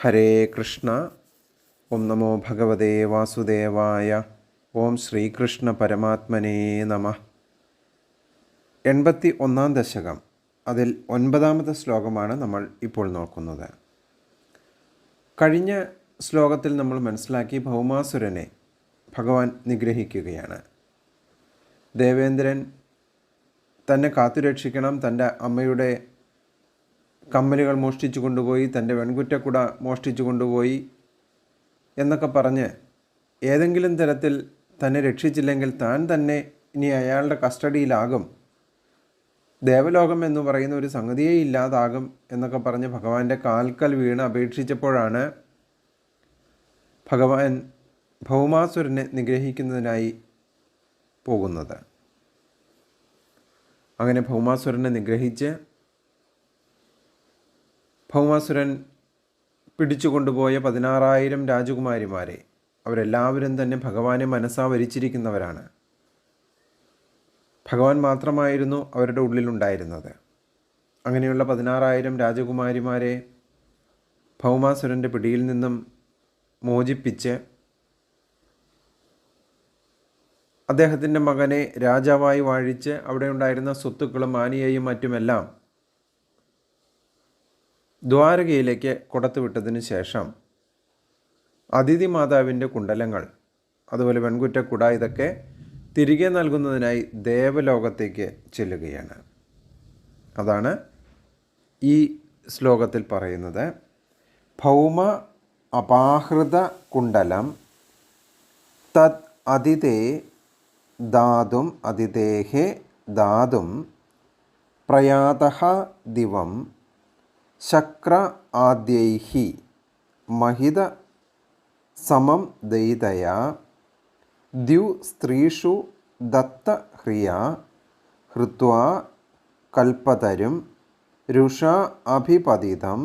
ഹരേ കൃഷ്ണ. ഓം നമോ ഭഗവതേ വാസുദേവായ. ഓം ശ്രീകൃഷ്ണ പരമാത്മനേ നമ. എൺപത്തി ഒന്നാം ദശകം. അതിൽ ഒൻപതാമത്തെ ശ്ലോകമാണ് നമ്മൾ ഇപ്പോൾ നോക്കുന്നത്. കഴിഞ്ഞ ശ്ലോകത്തിൽ നമ്മൾ മനസ്സിലാക്കി ഭൗമാസുരനെ ഭഗവാൻ നിഗ്രഹിക്കുകയാണ്. ദേവേന്ദ്രൻ തന്നെ കാത്തുരക്ഷിക്കണം തന്റെ അമ്മയുടെ കമ്മലുകൾ മോഷ്ടിച്ചു കൊണ്ടുപോയി തന്റെ വെൺകുറ്റക്കുട മോഷ്ടിച്ചു കൊണ്ടുപോയി എന്നൊക്കെ പറഞ്ഞ് ഏതെങ്കിലും തരത്തിൽ തന്നെ രക്ഷിച്ചില്ലെങ്കിൽ താൻ തന്നെ ഇനി അയാളുടെ കസ്റ്റഡിയിലാകും. ദേവലോകം എന്ന് പറയുന്ന ഒരു സംഗതിയേ ഇല്ലാതാകും എന്നൊക്കെ പറഞ്ഞ് ഭഗവാന്റെ കാൽക്കൽ വീണ് അപേക്ഷിച്ചപ്പോഴാണ് ഭഗവാൻ ഭൗമാസുരനെ നിഗ്രഹിക്കുന്നതിനായി പോകുന്നത്. അങ്ങനെ ഭൗമാസുരനെ നിഗ്രഹിച്ച് ഭൗമാസുരൻ പിടിച്ചുകൊണ്ടുപോയ പതിനാറായിരം രാജകുമാരിമാരെ അവരെല്ലാവരും തന്നെ ഭഗവാനെ മനസ്സാ വരിച്ചിരിക്കുന്നവരാണ്. ഭഗവാൻ മാത്രമായിരുന്നു അവരുടെ ഉള്ളിലുണ്ടായിരുന്നത്. അങ്ങനെയുള്ള പതിനാറായിരം രാജകുമാരിമാരെ ഭൗമാസുരന്റെ പിടിയിൽ നിന്നും മോചിപ്പിച്ച് അദ്ദേഹത്തിന്റെ മകനെ രാജാവായി വാഴിച്ച് അവിടെ ഉണ്ടായിരുന്ന സ്വത്തുക്കളും ആനയെയും മറ്റുമെല്ലാം ദ്വാരകയിലേക്ക് കൊടുത്തുവിട്ടതിന് ശേഷം അതിഥി മാതാവിന്റെ കുണ്ടലങ്ങൾ അതുപോലെ വെൺകുറ്റക്കുട ഇതൊക്കെ തിരികെ നൽകുന്നതിനായി ദേവലോകത്തേക്ക് ചെല്ലുകയാണ്. അതാണ് ഈ ശ്ലോകത്തിൽ പറയുന്നത്. ഭൗമ അപാഹൃത കുണ്ടലം തത് അതിഥേ ദാതും അതിഥേഹേ ദാതും പ്രയാത ദിവം ശക്ര ആദ്യൈഹി മഹിത സമം ദൈതയ ദ്യു സ്ത്രീഷു ദത്ത ഹ്രിയ ഹൃത്വ കൽപ്പതരും രുഷ അഭിപതിതം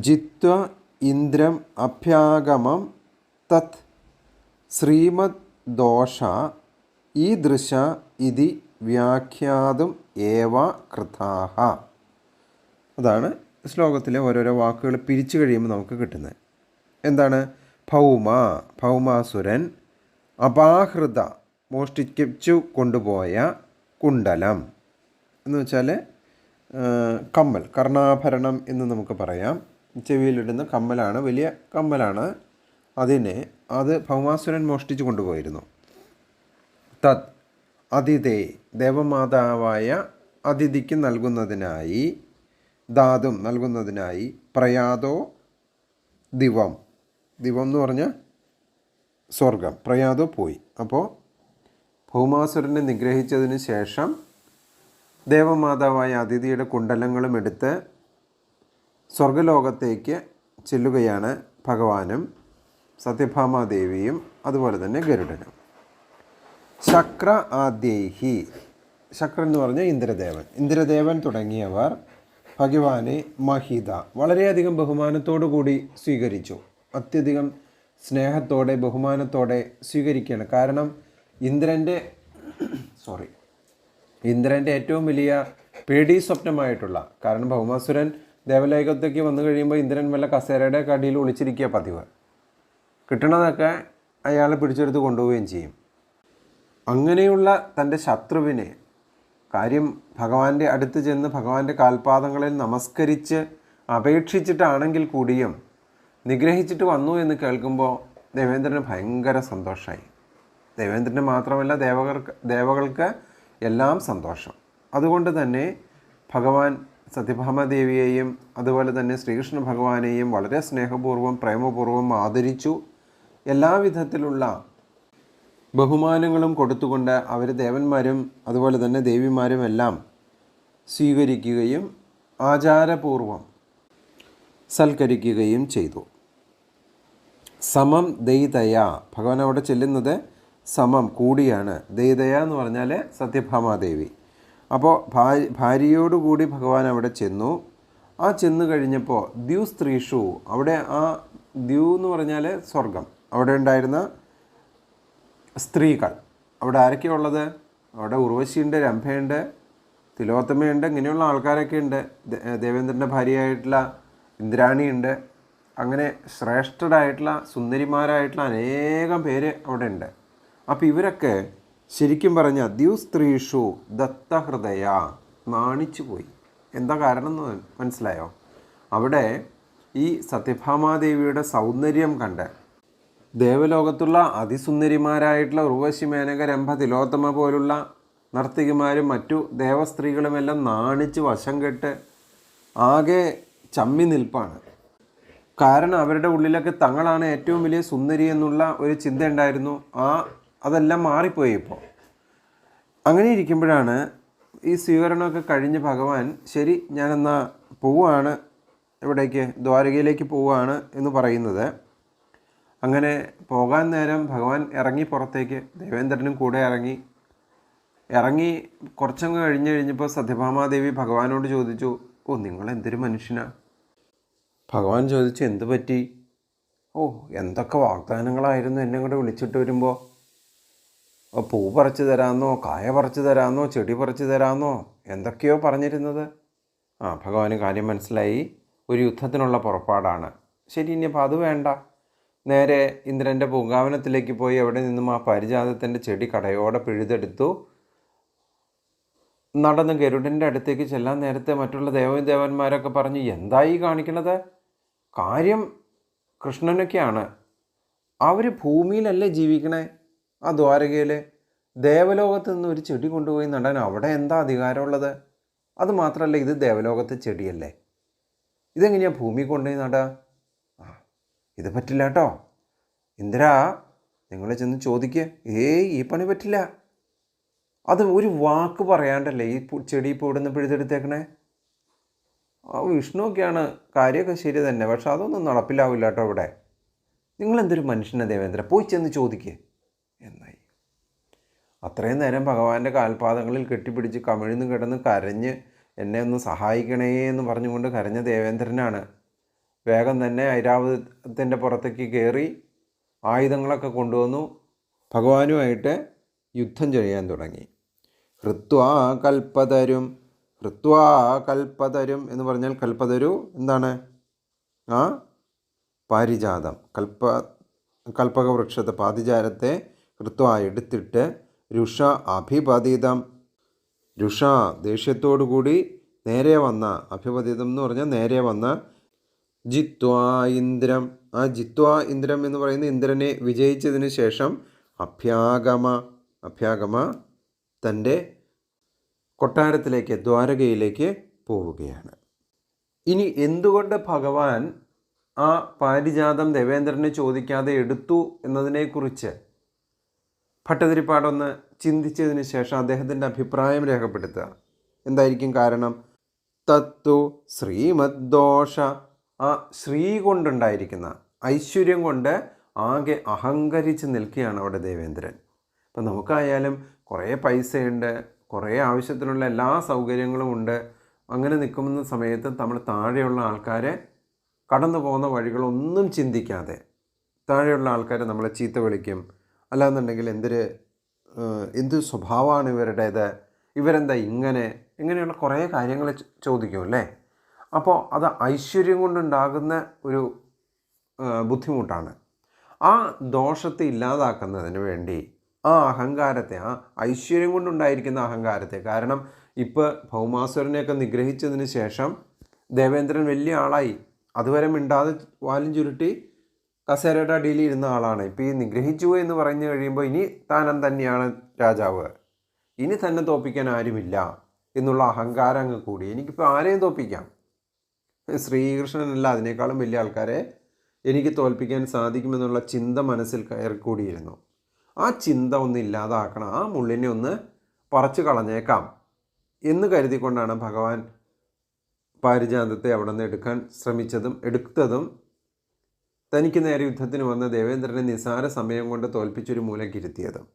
ജിത്വ ഇന്ദ്രം അഭ്യാഗമം തത് ശ്രീമദ് ദോഷ ഈദൃശ ഇതി വ്യാഖ്യാതും ഏവ കൃതാഹ അതാണ് ശ്ലോകത്തിലെ ഓരോരോ വാക്കുകൾ പിരിച്ചു കഴിയുമ്പോൾ നമുക്ക് കിട്ടുന്നത്. എന്താണ്? ഭൗമ ഭൗമാസുരൻ അപാഹൃത മോഷ്ടിച്ചു കൊണ്ടുപോയ കുണ്ടലം. എന്ന് വെച്ചാൽ കമ്മൽ കർണാഭരണം എന്ന് നമുക്ക് പറയാം. ചെവിയിലിടുന്ന കമ്മലാണ് വലിയ കമ്മലാണ്. അതിനെ അത് ഭൗമാസുരൻ മോഷ്ടിച്ചു കൊണ്ടുപോയിരുന്നു. തത് അതിഥേ ദേവമാതാവായ അതിഥിക്ക് നൽകുന്നതിനായി ധാതും നൽകുന്നതിനായി പ്രയാതോ ദിവം. ദിവം എന്ന് പറഞ്ഞാൽ സ്വർഗം പ്രയാതോ പോയി. അപ്പോൾ ഭൗമാസുരനെ നിഗ്രഹിച്ചതിന് ശേഷം ദേവമാതാവായ അതിഥിയുടെ കുണ്ടലങ്ങളും എടുത്ത് സ്വർഗലോകത്തേക്ക് ചെല്ലുകയാണ് ഭഗവാനും സത്യഭാമാദേവിയും അതുപോലെ തന്നെ ഗരുഡനും. ശക്ര ആദ്യൈഹി. ശക്രൻ എന്ന് പറഞ്ഞാൽ ഇന്ദ്രദേവൻ. ഇന്ദ്രദേവൻ തുടങ്ങിയവർ ഭഗവാനെ മഹിത വളരെയധികം ബഹുമാനത്തോടു കൂടി സ്വീകരിച്ചു. അത്യധികം സ്നേഹത്തോടെ ബഹുമാനത്തോടെ സ്വീകരിക്കുകയാണ്. കാരണം ഇന്ദ്രന്റെ സോറി ഇന്ദ്രന്റെ ഏറ്റവും വലിയ പേടി സ്വപ്നമായിട്ടുള്ള കാരണം ഭൗമാസുരൻ ദേവലോകത്തേക്ക് വന്നു കഴിയുമ്പോൾ ഇന്ദ്രൻ വല്ല കസേരയുടെ കടിയിൽ ഒളിച്ചിരിക്കുക പതിവ്. കിട്ടണതൊക്കെ അയാളെ പിടിച്ചെടുത്ത് കൊണ്ടുപോവുകയും ചെയ്യും. അങ്ങനെയുള്ള തന്റെ ശത്രുവിനെ കാര്യം ഭഗവാന്റെ അടുത്ത് ചെന്ന് ഭഗവാന്റെ കാൽപാദങ്ങളിൽ നമസ്കരിച്ച് അപേക്ഷിച്ചിട്ടാണെങ്കിൽ കൂടിയും നിഗ്രഹിച്ചിട്ട് വന്നു എന്ന് കേൾക്കുമ്പോൾ ദേവേന്ദ്രന് ഭയങ്കര സന്തോഷമായി ദേവേന്ദ്രന് മാത്രമല്ല ദേവകർക്ക് ദേവകൾക്ക് എല്ലാം സന്തോഷം. അതുകൊണ്ട് തന്നെ ഭഗവാൻ സത്യഭാമദേവിയെയും അതുപോലെ തന്നെ ശ്രീകൃഷ്ണ ഭഗവാനെയും വളരെ സ്നേഹപൂർവം പ്രേമപൂർവം ആദരിച്ചു. എല്ലാവിധത്തിലുള്ള ബഹുമാനങ്ങളും കൊടുത്തുകൊണ്ട് അവർ ദേവന്മാരും അതുപോലെ തന്നെ ദേവിമാരും എല്ലാം സ്വീകരിക്കുകയും ആചാരപൂർവം സൽക്കരിക്കുകയും ചെയ്തു. സമം ദയിതയ ഭഗവാൻ അവിടെ ചെല്ലുന്നത് സമം കൂടിയാണ്. ദയിതയ എന്ന് പറഞ്ഞാൽ സത്യഭാമാദേവി. അപ്പോൾ ഭാര്യ ഭാര്യയോടുകൂടി ഭഗവാൻ അവിടെ ചെന്നു. ആ ചെന്നു കഴിഞ്ഞപ്പോൾ ദ്യു സ്ത്രീഷു അവിടെ ആ ദ്യു എന്ന് പറഞ്ഞാൽ സ്വർഗം അവിടെ ഉണ്ടായിരുന്ന സ്ത്രീകൾ. അവിടെ ആരൊക്കെയാണ് ഉള്ളത്? അവിടെ ഉർവശിയുണ്ട് രംഭയുണ്ട് തിലോത്തമയുണ്ട് ഇങ്ങനെയുള്ള ആൾക്കാരൊക്കെ ഉണ്ട്. ദേവേന്ദ്രന്റെ ഭാര്യയായിട്ടുള്ള ഇന്ദ്രാണിയുണ്ട്. അങ്ങനെ ശ്രേഷ്ഠരായിട്ടുള്ള സുന്ദരിമാരായിട്ടുള്ള അനേകം പേര് അവിടെ ഉണ്ട്. അപ്പോൾ ഇവരൊക്കെ ശരിക്കും പറഞ്ഞ ദ്യുസ്ത്രീഷു ദത്തഹൃദയ നാണിച്ചു പോയി. എന്താ കാരണം എന്ന് മനസ്സിലായോ? അവിടെ ഈ സത്യഭാമാദേവിയുടെ സൗന്ദര്യം കണ്ട് ദേവലോകത്തുള്ള അതിസുന്ദരിമാരായിട്ടുള്ള ഉർവശി മേനക രംഭ തിലോത്തമ പോലുള്ള നർത്തകിമാരും മറ്റു ദേവസ്ത്രീകളുമെല്ലാം നാണിച്ച് വശം കെട്ട് ആകെ ചമ്മി നിൽപ്പാണ്. കാരണം അവരുടെ ഉള്ളിലൊക്കെ തങ്ങളാണ് ഏറ്റവും വലിയ സുന്ദരി എന്നുള്ള ഒരു ചിന്ത ഉണ്ടായിരുന്നു. ആ അതെല്ലാം മാറിപ്പോയി ഇപ്പോൾ. അങ്ങനെ ഇരിക്കുമ്പോഴാണ് ഈ സ്വീകരണമൊക്കെ കഴിഞ്ഞ് ഭഗവാൻ ശരി ഞാനെന്നാ പോവുകയാണ് എവിടേക്ക് ദ്വാരകയിലേക്ക് പോവുകയാണ് എന്ന് പറയുന്നത്. അങ്ങനെ പോകാൻ നേരം ഭഗവാൻ ഇറങ്ങി പുറത്തേക്ക് ദേവേന്ദ്രനും കൂടെ ഇറങ്ങി. ഇറങ്ങി കുറച്ചങ്ങ് കഴിഞ്ഞ് കഴിഞ്ഞപ്പോൾ സത്യഭാമാദേവി ഭഗവാനോട് ചോദിച്ചു ഓ നിങ്ങൾ എന്തൊരു മനുഷ്യനാ? ഭഗവാൻ ചോദിച്ചു എന്ത് പറ്റി? ഓ എന്തൊക്കെ വാഗ്ദാനങ്ങളായിരുന്നു എന്നെ കൂടെ വിളിച്ചിട്ട് വരുമ്പോൾ പൂ പറിച്ചു തരാമെന്നോ കായ പറിച്ചു തരാമെന്നോ ചെടി പറിച്ചു തരാമെന്നോ എന്തൊക്കെയോ പറഞ്ഞിരുന്നത്? ആ ഭഗവാന് കാര്യം മനസ്സിലായി. ഒരു യുദ്ധത്തിനുള്ള പുറപ്പാടാണ്. ശരി ഇനിയിപ്പോൾ അത് വേണ്ട. നേരെ ഇന്ദ്രന്റെ പൂങ്കാവനത്തിലേക്ക് പോയി അവിടെ നിന്നും ആ പരിജാതത്തിന്റെ ചെടി കടയോടെ പിഴുതെടുത്തു. നടന്ന് ഗരുഡന്റെ അടുത്തേക്ക് ചെല്ലാൻ നേരത്തെ മറ്റുള്ള ദേവദേവന്മാരൊക്കെ പറഞ്ഞു എന്തായി കാണിക്കണത്? കാര്യം കൃഷ്ണനൊക്കെയാണ്. അവർ ഭൂമിയിലല്ലേ ജീവിക്കണേ? ആ ദ്വാരകയിൽ ദേവലോകത്ത് നിന്ന് ഒരു ചെടി കൊണ്ടുപോയി നടാൻ അവിടെ എന്താ അധികാരമുള്ളത്? അത് മാത്രമല്ല ഇത് ദേവലോകത്തെ ചെടിയല്ലേ? ഇതെങ്ങനെയാണ് ഭൂമി കൊണ്ടുപോയി നടുക ഇത് പറ്റില്ല കേട്ടോ. ഇന്ദിരാ നിങ്ങൾ ചെന്ന് ചോദിക്കുക ഏയ് ഈ പണി പറ്റില്ല. അത് ഒരു വാക്ക് പറയാണ്ടല്ലേ ഈ ചെടി ഇപ്പോൾ ഇവിടുന്ന് പിഴുതെടുത്തേക്കണേ ആ വിഷ്ണുവൊക്കെയാണ്. കാര്യമൊക്കെ ശരി തന്നെ. പക്ഷെ അതൊന്നും നടപ്പിലാവില്ല കേട്ടോ ഇവിടെ. നിങ്ങളെന്തൊരു മനുഷ്യനെ ദേവേന്ദ്ര? പോയി ചെന്ന് ചോദിക്കുക എന്നായി. അത്രയും നേരം ഭഗവാന്റെ കാൽപാദങ്ങളിൽ കെട്ടിപ്പിടിച്ച് കമിഴ്ന്ന് കിടന്ന് കരഞ്ഞ് എന്നെ ഒന്ന് സഹായിക്കണേ എന്ന് പറഞ്ഞുകൊണ്ട് കരഞ്ഞ ദേവേന്ദ്രനാണ്. വേഗം തന്നെ ഐരാവതത്തിന്റെ പുറത്തേക്ക് കയറി ആയുധങ്ങളൊക്കെ കൊണ്ടുവന്നു. ഭഗവാനുമായിട്ട് യുദ്ധം ചെയ്യാൻ തുടങ്ങി. ഹൃത്വാ കൽപ്പതരും ഹൃത്വാ കൽപ്പതരും എന്ന് പറഞ്ഞാൽ കൽപ്പതരു എന്താണ്? ആ? പാരിജാതം. കൽപ്പ കൽപ്പകവൃക്ഷത്തെ പാതിജാരത്തെ ഹൃത്വാ എടുത്തിട്ട് രുഷ അഭിപതിതം. രുഷ ദേഷ്യത്തോടു കൂടി നേരെ വന്ന അഭിപതിതം എന്ന് പറഞ്ഞാൽ നേരെ വന്ന ജിത്വാ ഇന്ദ്രം. ആ ജിത്വാ ഇന്ദ്രം എന്ന് പറയുന്ന ഇന്ദ്രനെ വിജയിച്ചതിന് ശേഷം അഭ്യാഗമ അഭ്യാഗമ തന്റെ കൊട്ടാരത്തിലേക്ക് ദ്വാരകയിലേക്ക് പോവുകയാണ്. ഇനി എന്തുകൊണ്ട് ഭഗവാൻ ആ പാരിജാതം ദേവേന്ദ്രനെ ചോദിക്കാതെ എടുത്തു എന്നതിനെക്കുറിച്ച് ഭട്ടതിരിപ്പാടൊന്ന് ചിന്തിച്ചതിന് ശേഷം അദ്ദേഹത്തിന്റെ അഭിപ്രായം രേഖപ്പെടുത്തുക. എന്തായിരിക്കും കാരണം? തത്തു ശ്രീമദ്ദോഷ ആ ശ്രീ കൊണ്ടുണ്ടായിരിക്കുന്ന ഐശ്വര്യം കൊണ്ട് ആകെ അഹങ്കരിച്ച് നിൽക്കുകയാണ് അവിടെ ദേവേന്ദ്രൻ. അപ്പം നമുക്കായാലും കുറേ പൈസയുണ്ട് കുറേ ആവശ്യത്തിനുള്ള എല്ലാ സൗകര്യങ്ങളും ഉണ്ട്. അങ്ങനെ നിൽക്കുന്ന സമയത്ത് നമ്മൾ താഴെയുള്ള ആൾക്കാരെ കടന്നു പോകുന്ന വഴികളൊന്നും ചിന്തിക്കാതെ താഴെയുള്ള ആൾക്കാരെ നമ്മളെ ചീത്ത വിളിക്കും. അല്ലാന്നുണ്ടെങ്കിൽ എന്തൊരു എന്ത് സ്വഭാവമാണ് ഇവരുടേത്? ഇവരെന്താ ഇങ്ങനെ? ഇങ്ങനെയുള്ള കുറേ കാര്യങ്ങൾ ചോദിക്കും അല്ലേ? അപ്പോൾ അത് ഐശ്വര്യം കൊണ്ടുണ്ടാകുന്ന ഒരു ബുദ്ധിമുട്ടാണ്. ആ ദോഷത്തെ ഇല്ലാതാക്കുന്നതിന് വേണ്ടി ആ അഹങ്കാരത്തെ ആ ഐശ്വര്യം കൊണ്ടുണ്ടായിരിക്കുന്ന അഹങ്കാരത്തെ കാരണം ഇപ്പോൾ ഭൗമാസുരനെയൊക്കെ നിഗ്രഹിച്ചതിന് ശേഷം ദേവേന്ദ്രൻ വലിയ ആളായി. അതുവരെ മിണ്ടാതെ വാലും ചുരുട്ടി കസേരയുടെ അടിയിൽ ഇരുന്ന ആളാണ്. ഇപ്പോൾ ഈ നിഗ്രഹിച്ചു എന്ന് പറഞ്ഞു കഴിയുമ്പോൾ ഇനി താനം തന്നെയാണ് രാജാവ്? ഇനി തന്നെ തോപ്പിക്കാൻ ആരുമില്ല എന്നുള്ള അഹങ്കാരം അങ്ങ് കൂടി. എനിക്കിപ്പോൾ ആരെയും തോപ്പിക്കാം? ശ്രീകൃഷ്ണനല്ല അതിനേക്കാളും വലിയ ആൾക്കാരെ എനിക്ക് തോൽപ്പിക്കാൻ സാധിക്കുമെന്നുള്ള ചിന്ത മനസ്സിൽ കയറിക്കൂടിയിരുന്നു ആ ചിന്ത ഒന്ന് ഇല്ലാതാക്കണം ആ മുള്ളിനെ ഒന്ന് പറിച്ചു കളഞ്ഞേക്കാം എന്ന് കരുതിക്കൊണ്ടാണ് ഭഗവാൻ പാരിജാന്തത്തെ അവിടെ നിന്ന് എടുക്കാൻ ശ്രമിച്ചതും എടുത്തതും. തനിക്ക് നേരെ യുദ്ധത്തിന് വന്ന ദേവേന്ദ്രനെ നിസാര സമയം കൊണ്ട് തോൽപ്പിച്ചൊരു മൂലക്കിരുത്തിയതും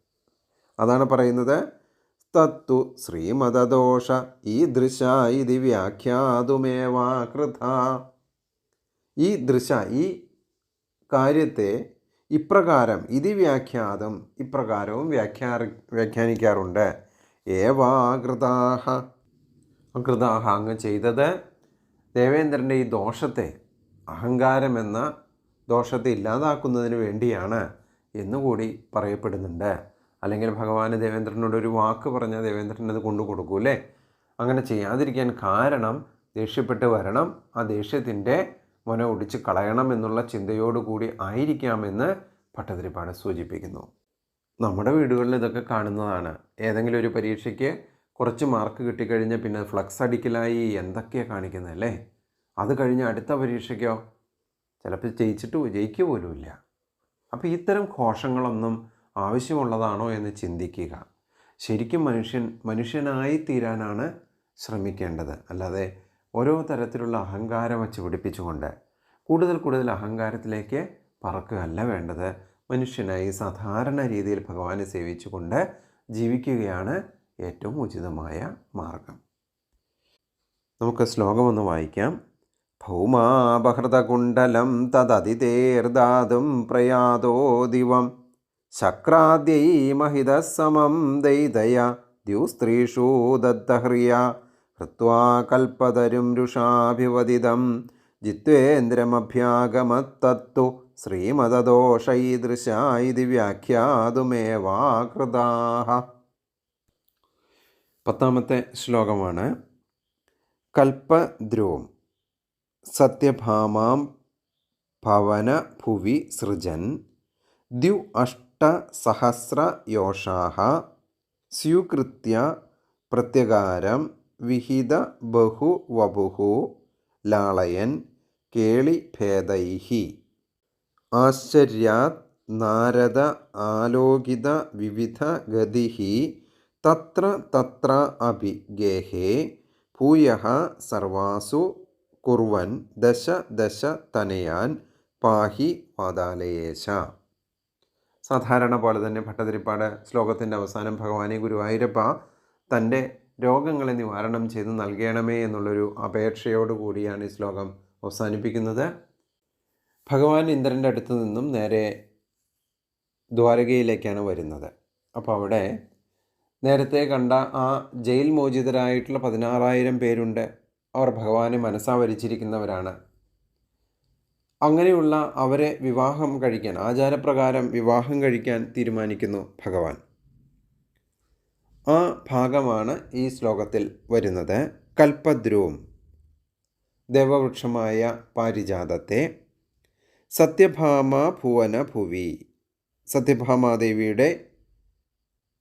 അതാണ് പറയുന്നത് തത്തു ശ്രീമതദോഷ ഈ ദൃശ ഇതി വ്യാഖ്യാതുമേവാകൃത ഈ ദൃശ ഈ കാര്യത്തെ ഇപ്രകാരം ഇതി വ്യാഖ്യാതം ഇപ്രകാരവും വ്യാഖ്യാ വ്യാഖ്യാനിക്കാറുണ്ട്. ഏവാകൃതാഹ അകൃതാഹ അങ്ങ് ചെയ്തത് ദേവേന്ദ്രന്റെ ഈ ദോഷത്തെ അഹങ്കാരമെന്ന ദോഷത്തെ ഇല്ലാതാക്കുന്നതിന് വേണ്ടിയാണ് എന്നുകൂടി പറയപ്പെടുന്നുണ്ട്. അല്ലെങ്കിൽ ഭഗവാന് ദേവേന്ദ്രനോട് ഒരു വാക്ക് പറഞ്ഞാൽ ദേവേന്ദ്രൻ അത് കൊണ്ടു അല്ലേ? അങ്ങനെ ചെയ്യാതിരിക്കാൻ കാരണം ദേഷ്യപ്പെട്ട് വരണം ആ ദേഷ്യത്തിന്റെ മുന ഒടിച്ച് കളയണം എന്നുള്ള ചിന്തയോടുകൂടി ആയിരിക്കാമെന്ന് ഭട്ടതിരിപ്പാട് സൂചിപ്പിക്കുന്നു. നമ്മുടെ വീടുകളിൽ ഇതൊക്കെ കാണുന്നതാണ്. ഏതെങ്കിലും ഒരു പരീക്ഷയ്ക്ക് കുറച്ച് മാർക്ക് കിട്ടിക്കഴിഞ്ഞാൽ പിന്നെ ഫ്ലക്സ് അടിക്കലായി എന്തൊക്കെയാണ് കാണിക്കുന്നതല്ലേ അത് കഴിഞ്ഞ് അടുത്ത പരീക്ഷയ്ക്കോ? ചിലപ്പോൾ ജയിച്ചിട്ട് ജയിക്കുക പോലുമില്ല അപ്പോൾ ഇത്തരം ഘോഷങ്ങളൊന്നും ആവശ്യമുള്ളതാണോ എന്ന് ചിന്തിക്കുക. ശരിക്കും മനുഷ്യൻ മനുഷ്യനായി തീരാനാണ് ശ്രമിക്കേണ്ടത്. അല്ലാതെ ഓരോ തരത്തിലുള്ള അഹങ്കാരം വച്ച് പിടിപ്പിച്ചുകൊണ്ട് കൂടുതൽ കൂടുതൽ അഹങ്കാരത്തിലേക്ക് പറക്കുകയല്ല വേണ്ടത്. മനുഷ്യനായി സാധാരണ രീതിയിൽ ഭഗവാനെ സേവിച്ചുകൊണ്ട് ജീവിക്കുകയാണ് ഏറ്റവും ഉചിതമായ മാർഗം. നമുക്ക് ശ്ലോകം ഒന്ന് വായിക്കാം. ഭൗമാപഹൃതകുണ്ടലം തദതിതേർദാതും പ്രയാതോ ദിവം ശക്രാദ്യൈ മഹിതസമം ദൈതയ ദ്യുസ്ത്രീഷു ദത്തഹ്രിയ ഹൃത്വാ കൽപ്പതരും രുഷാഭിവദിതം ജിത്വേന്ദ്രമഭ്യാഗമത്തത്തു ശ്രീമതദോഷൈദൃശായിതി വ്യാഖ്യാതുമേവാകൃതാഹ പത്താമത്തെ ശ്ലോകമാണ് കൽപ്പദ്രുവം സത്യഭാമാം ഭവന ഭുവി സൃജൻ ദ്യു അഷ്ടസഹസ്രയോഷാः വിഹിത ബഹുവപുः ലാളയൻ കേളിഭേദൈः ആശ്ചര്യാത് നാരദ ആലോകിത വിവിധ ഗതിः തത്ര തത്ര അപി ഗേഹേ ഭൂയഃ സർവാസു കുറവൻ ദശ ദശ തനയാൻ പാഹി വാതാലയേശ സാധാരണ പോലെ തന്നെ ഭട്ടതിരിപ്പാട് ശ്ലോകത്തിന്റെ അവസാനം ഭഗവാനെ ഗുരുവായൂരപ്പ തന്റെ രോഗങ്ങളെ നിവാരണം ചെയ്ത് നൽകണമേ എന്നുള്ളൊരു അപേക്ഷയോടു കൂടിയാണ് ഈ ശ്ലോകം അവസാനിപ്പിക്കുന്നത്. ഭഗവാൻ ഇന്ദ്രന്റെ അടുത്ത് നിന്നും നേരെ ദ്വാരകയിലേക്കാണ് വരുന്നത്. അപ്പോൾ അവിടെ നേരത്തെ കണ്ട ആ ജയിൽ മോചിതരായിട്ടുള്ള പതിനാറായിരം പേരുണ്ട്. അവർ ഭഗവാനെ മനസ്സാവരിച്ചിരിക്കുന്നവരാണ്. അങ്ങനെയുള്ള അവരെ വിവാഹം കഴിക്കാൻ ആചാരപ്രകാരം വിവാഹം കഴിക്കാൻ തീരുമാനിക്കുന്നു ഭഗവാൻ. ആ ഭാഗമാണ് ഈ ശ്ലോകത്തിൽ വരുന്നത്. കൽപ്പദ്രുവും ദേവവൃക്ഷമായ പാരിജാതത്തെ സത്യഭാമ ഭുവന ഭുവി സത്യഭാമാദേവിയുടെ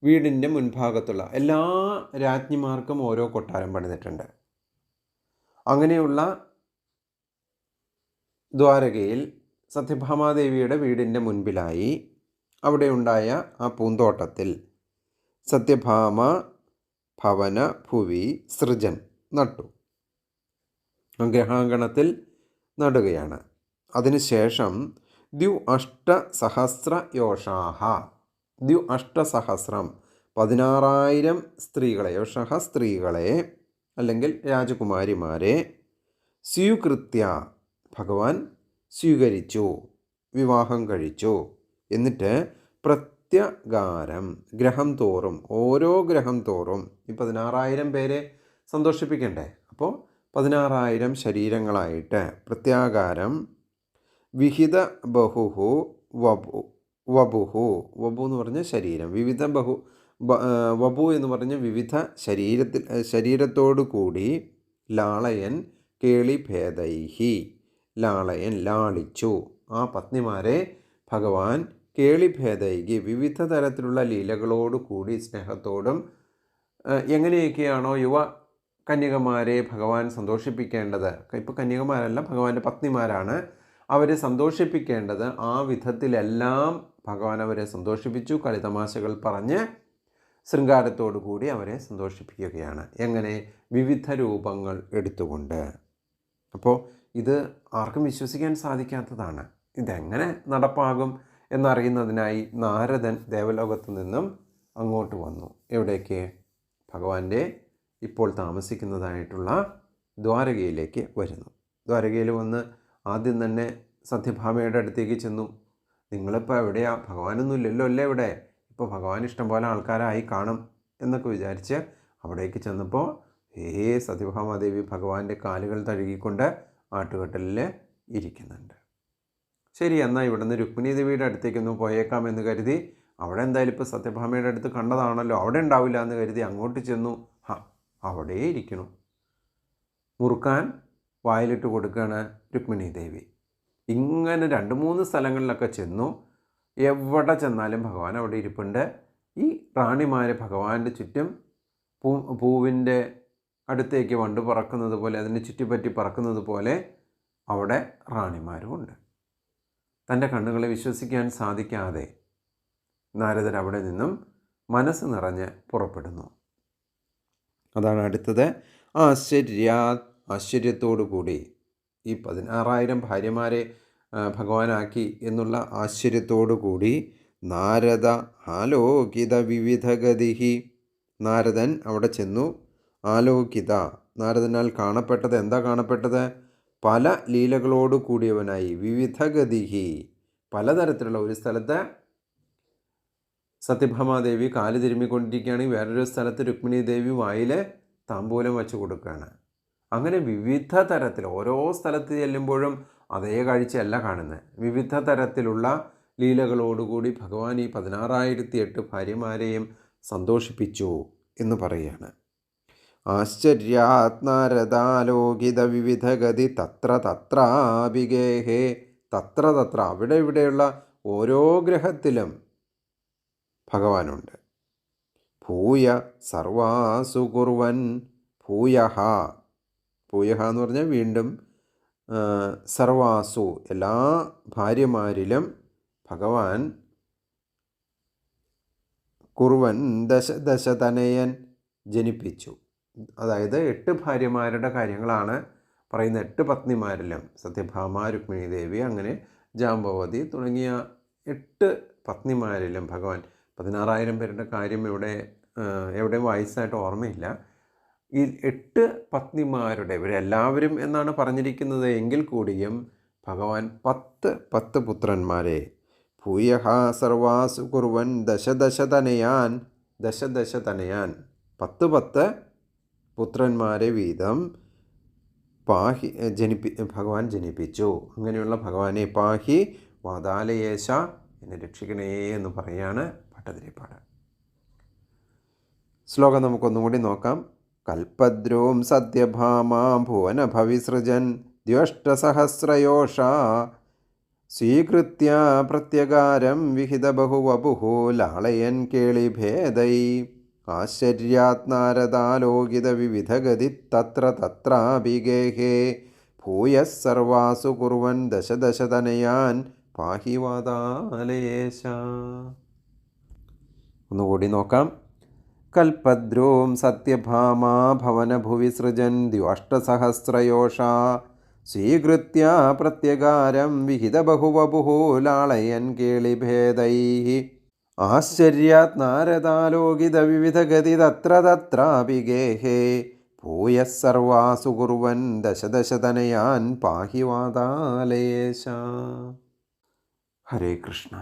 വീടിന്റെ മുൻഭാഗത്തുള്ള എല്ലാ രാജ്ഞിമാർക്കും ഓരോ കൊട്ടാരം പണിതിട്ടുണ്ട്. അങ്ങനെയുള്ള ദ്വാരകയിൽ സത്യഭാമാദേവിയുടെ വീടിന്റെ മുൻപിലായി അവിടെ ഉണ്ടായ ആ പൂന്തോട്ടത്തിൽ സത്യഭാമ ഭവന ഭുവി സൃജൻ നട്ടു. ഗ്രഹാങ്കണത്തിൽ നടുകയാണ്. അതിനുശേഷം ദ്യു അഷ്ടസഹസ്ര യോഷാഹ. ദ്യു അഷ്ടസഹസ്രം പതിനാറായിരം സ്ത്രീകളെ യോഷഹ സ്ത്രീകളെ അല്ലെങ്കിൽ രാജകുമാരിമാരെ സ്വീകൃത്യ ഭഗവാൻ സ്വീകരിച്ചു വിവാഹം കഴിച്ചു. എന്നിട്ട് പ്രത്യകാരം ഗ്രഹം തോറും ഓരോ ഗ്രഹം തോറും ഈ പതിനാറായിരം പേരെ സന്തോഷിപ്പിക്കണ്ടേ? അപ്പോൾ പതിനാറായിരം ശരീരങ്ങളായിട്ട് പ്രത്യാകാരം വിഹിത ബഹുഹു വബു വബുഹു വബു എന്ന് പറഞ്ഞ ശരീരം വിവിധ ബഹു വബു എന്ന് പറഞ്ഞ വിവിധ ശരീരത്തിൽ ശരീരത്തോടു കൂടി ലാളയൻ കേളിഭേദൈഹി. ലാളയൻ ലാളിച്ചു. ആ പത്നിമാരെ ഭഗവാൻ കേളിഭേദൈകി വിവിധ തരത്തിലുള്ള ലീലകളോടുകൂടി സ്നേഹത്തോടും എങ്ങനെയൊക്കെയാണോ യുവ കന്യകമാരെ ഭഗവാൻ സന്തോഷിപ്പിക്കേണ്ടത്. ഇപ്പോൾ കന്യകമാരല്ല ഭഗവാന്റെ പത്നിമാരാണ് അവരെ സന്തോഷിപ്പിക്കേണ്ടത്. ആ വിധത്തിലെല്ലാം ഭഗവാൻ അവരെ സന്തോഷിപ്പിച്ചു. കളിതമാശകൾ പറഞ്ഞ് ശൃംഗാരത്തോടു കൂടി അവരെ സന്തോഷിപ്പിക്കുകയാണ്. എങ്ങനെ? വിവിധ രൂപങ്ങൾ എടുത്തുകൊണ്ട്. അപ്പോൾ ഇത് ആർക്കും വിശ്വസിക്കാൻ സാധിക്കാത്തതാണ്. ഇതെങ്ങനെ നടപ്പാകും എന്നറിയുന്നതിനായി നാരദൻ ദേവലോകത്തു നിന്നും അങ്ങോട്ട് വന്നു. എവിടേക്ക്? ഭഗവാന്റെ ഇപ്പോൾ താമസിക്കുന്നതായിട്ടുള്ള ദ്വാരകയിലേക്ക് വരുന്നു. ദ്വാരകയിൽ വന്ന് ആദ്യം തന്നെ സത്യഭാമയുടെ അടുത്തേക്ക് ചെന്നു. നിങ്ങളിപ്പോൾ എവിടെയാ? ഭഗവാനൊന്നും ഇല്ലല്ലോ അല്ലേ ഇവിടെ? ഇപ്പോൾ ഭഗവാൻ ഇഷ്ടംപോലെ ആൾക്കാരായി കാണും എന്നൊക്കെ വിചാരിച്ച് അവിടേക്ക് ചെന്നപ്പോൾ ഏ സത്യഭാമാദേവി ഭഗവാന്റെ കാലുകൾ തഴുകിക്കൊണ്ട് ആട്ടുകെട്ടലിൽ ഇരിക്കുന്നുണ്ട്. ശരി എന്നാൽ ഇവിടുന്ന് രുക്മിണി ദേവിയുടെ അടുത്തേക്കൊന്ന് പോയേക്കാം എന്ന് കരുതി അവിടെ എന്തായാലും ഇപ്പോൾ സത്യഭാമയുടെ അടുത്ത് കണ്ടതാണല്ലോ അവിടെ ഉണ്ടാവില്ല എന്ന് കരുതി അങ്ങോട്ട് ചെന്നു. ഹാ അവിടെ ഇരിക്കണു. മുറുക്കാൻ വായിലിട്ട് കൊടുക്കുകയാണ് രുക്മിണി ദേവി. ഇങ്ങനെ രണ്ട് മൂന്ന് സ്ഥലങ്ങളിലൊക്കെ ചെന്നു. എവിടെ ചെന്നാലും ഭഗവാൻ അവിടെ ഇരിപ്പുണ്ട്. ഈ റാണിമാർ ഭഗവാന്റെ ചുറ്റും പൂ പൂവിന്റെ അടുത്തേക്ക് വണ്ട് പറക്കുന്നത് പോലെ അതിനെ ചുറ്റിപ്പറ്റി പറക്കുന്നത് പോലെ അവിടെ റാണിമാരും ഉണ്ട് തന്റെ കണ്ണുകളെ വിശ്വസിക്കാൻ സാധിക്കാതെ നാരദർ അവിടെ നിന്നും മനസ്സ് നിറഞ്ഞ് പുറപ്പെടുന്നു. അതാണ് അടുത്തത്. ആശ്ചര്യ ആശ്ചര്യത്തോടു കൂടി ഈ പതിനാറായിരം ഭാര്യമാരെ ഭഗവാനാക്കി എന്നുള്ള ആശ്ചര്യത്തോടു കൂടി നാരദ ആലോകിത വിവിധഗതിഹി. നാരദൻ അവിടെ ചെന്നു ആലോകിത നാരദനാൽ കാണപ്പെട്ടത് എന്താ കാണപ്പെട്ടത്? പല ലീലകളോട് കൂടിയവനായി വിവിധഗതിഹി. പലതരത്തിലുള്ള ഒരു സ്ഥലത്ത് സത്യഭാമാദേവി കാൽ തിരുമ്മിക്കൊണ്ടിരിക്കുകയാണെങ്കിൽ വേറൊരു സ്ഥലത്ത് രുക്മിണി ദേവി വായിൽ താമ്പൂലം വെച്ച് കൊടുക്കുകയാണ്. അങ്ങനെ വിവിധ തരത്തിൽ ഓരോ സ്ഥലത്ത് ചെല്ലുമ്പോഴും അതേ കാഴ്ചയല്ല കാണുന്നത് വിവിധ തരത്തിലുള്ള ലീലകളോടുകൂടി ഭഗവാൻ ഈ പതിനാറായിരത്തി എട്ട് ഭാര്യമാരെയും സന്തോഷിപ്പിച്ചു എന്ന് പറയുകയാണ്. ആശ്ചര്യാത്നാരദാലോകിത വിവിധഗതി തത്ര തത്രാഭിഗേഹേ തത്ര. തത്ര അവിടെ ഇവിടെയുള്ള ഓരോ ഗ്രഹത്തിലും ഭഗവാനുണ്ട്. ഭൂയ സർവാസു കുർവൻ ഭൂയഹ. ഭൂയഹ എന്ന് പറഞ്ഞാൽ വീണ്ടും സർവാസു. എല്ലാ ഭാര്യമാരിലും ഭഗവാൻ കുറുവൻ ദശ ദശതനയൻ ജനിപ്പിച്ചു. അതായത് എട്ട് ഭാര്യമാരുടെ കാര്യങ്ങളാണ് പറയുന്ന എട്ട് പത്നിമാരെല്ലാം സത്യഭാമ രുക്മിണി ദേവി അങ്ങനെ ജാംബവതി തുടങ്ങിയ എട്ട് പത്നിമാരിലും ഭഗവാൻ പതിനാറായിരം പേരുടെ കാര്യം ഇവിടെ എവിടെ എവിടെയും വായിച്ചതായിട്ട് ഓർമ്മയില്ല. ഈ എട്ട് പത്നിമാരുടെ ഇവരെല്ലാവരും എന്നാണ് പറഞ്ഞിരിക്കുന്നത് എങ്കിൽ കൂടിയും ഭഗവാൻ പത്ത് പത്ത് പുത്രന്മാരെ ഭൂയഹ സർവാസു കുറുവൻ ദശദശതനയാൻ ദശദശതനയാൻ പത്ത് പത്ത് പുത്രന്മാരെ വീതം പാഹി ജനിപ്പി ഭഗവാൻ ജനിപ്പിച്ചു. അങ്ങനെയുള്ള ഭഗവാനെ പാഹി വാതാലയേശ എന്നെ രക്ഷിക്കണേ എന്ന് പറയാണ് ഭട്ടതിരിപ്പാട്. ശ്ലോകം നമുക്കൊന്നും കൂടി നോക്കാം. കൽപ്പദ്രോം സത്യഭാമാ ഭുവന ഭവിസൃജൻ ദ്വഷ്ടസഹസ്രയോഷ സ്വീകൃത്യ പ്രത്യകാരം വിഹിത ബഹുവപുഹു ലാളയൻ കേളിഭേദൈ ആശ്ചര്യാത്നാരദാലോകിത വിവിധഗതി തത്ര തത്രാഭിഗേഹേ. ഭൂയഃ സർവാസു കുറുവൻ ദശദശതനയാൻ പാഹി വാതാലയേശ ഒന്നുകൂടി നോക്കാം. കൽപദ്രൂം സത്യഭാമാ ഭവനഭുവി സൃജൻ ദ്വാഷ്ടസഹസ്രയോഷ. സ്വീകൃത്യ പ്രത്യകാരം വിഹിത ബഹുവപുഹു ലാളയൻ നാരദാലോകിത വിവിധഗതി തത്ര തത്രാഭിഗേഹേ ഭൂയഃ സർവാസു കുർവൻ ദശദശതനയാൻ പാഹി വാതാലയേശ ഹരേ കൃഷ്ണ.